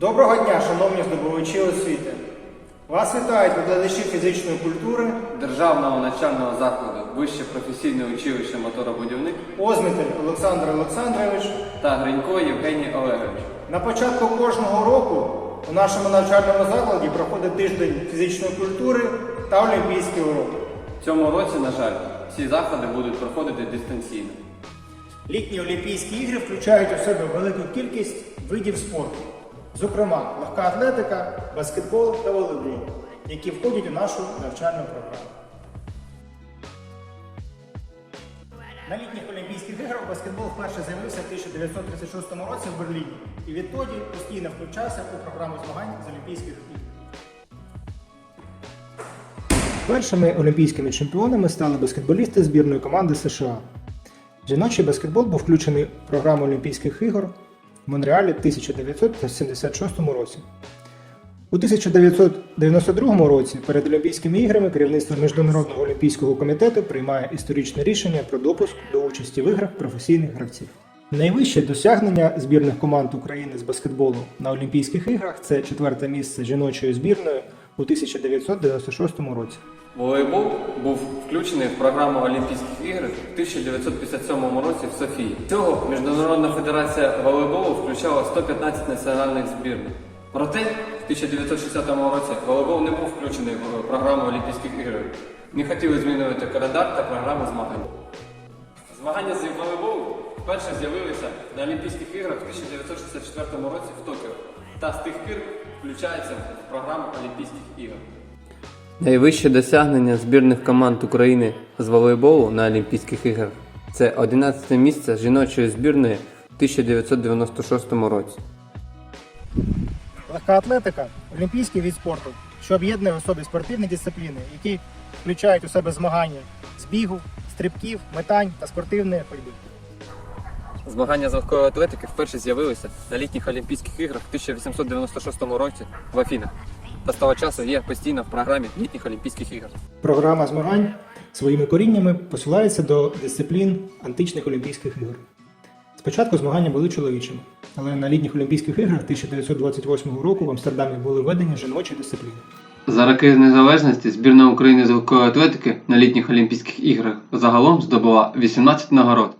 Доброго дня, шановні здобувачі освіти! Вас вітають викладачі фізичної культури, Державного навчального закладу Вище професійне училище моторобудівник Озмітель Олександр Олександрович. та Гринько Євгеній Олегович. На початку кожного року у нашому навчальному закладі проходить тиждень фізичної культури та олімпійський урок. В цьому році, на жаль, всі заходи будуть проходити дистанційно. Літні Олімпійські ігри включають у себе велику кількість видів спорту, зокрема легка атлетика, баскетбол та волейбол, які входять у нашу навчальну програму. На літніх Олімпійських іграх баскетбол вперше з'явився в 1936 році в Берліні і відтоді постійно включався у програму змагань з Олімпійських ігор. Першими олімпійськими чемпіонами стали баскетболісти збірної команди США. Жіночий баскетбол був включений в програму Олімпійських ігор Монреалі в 1976 році. У 1992 році перед Олімпійськими іграми керівництво Міжнародного олімпійського комітету приймає історичне рішення про допуск до участі в іграх професійних гравців. Найвище досягнення збірних команд України з баскетболу на Олімпійських іграх це четверте місце жіночої збірної у 1996 році. Волейбол був включений в програму Олімпійських ігор в 1957 році в Софії. Цього Міжнародна федерація волейболу включала 115 національних збірних. Проте в 1960 році волейбол не був включений в програму Олімпійських ігор. Не хотіли змінювати календар та програму змагань. Змагання з волейболу вперше з'явилися на Олімпійських іграх в 1964 році в Токіо та з тих пір включаються в програму Олімпійських ігор. Найвище досягнення збірних команд України з волейболу на Олімпійських іграх це 11 місце жіночої збірної в 1996 році. Легка атлетика олімпійський від спорту, що об'єднує в собі спортивні дисципліни, які включають у себе змагання з бігу, стрибків, метань та спортивної ходьби. Змагання з легкої атлетики вперше з'явилися на літніх Олімпійських іграх в 1896 році в Афінах та з того часу є постійно в програмі літніх Олімпійських ігор. Програма змагань своїми коріннями посилається до дисциплін античних Олімпійських ігор. Спочатку змагання були чоловічими, але на літніх Олімпійських іграх 1928 року в Амстердамі були введені жіночі дисципліни. За роки незалежності збірна України з легкої атлетики на літніх Олімпійських іграх загалом здобула 18 нагород.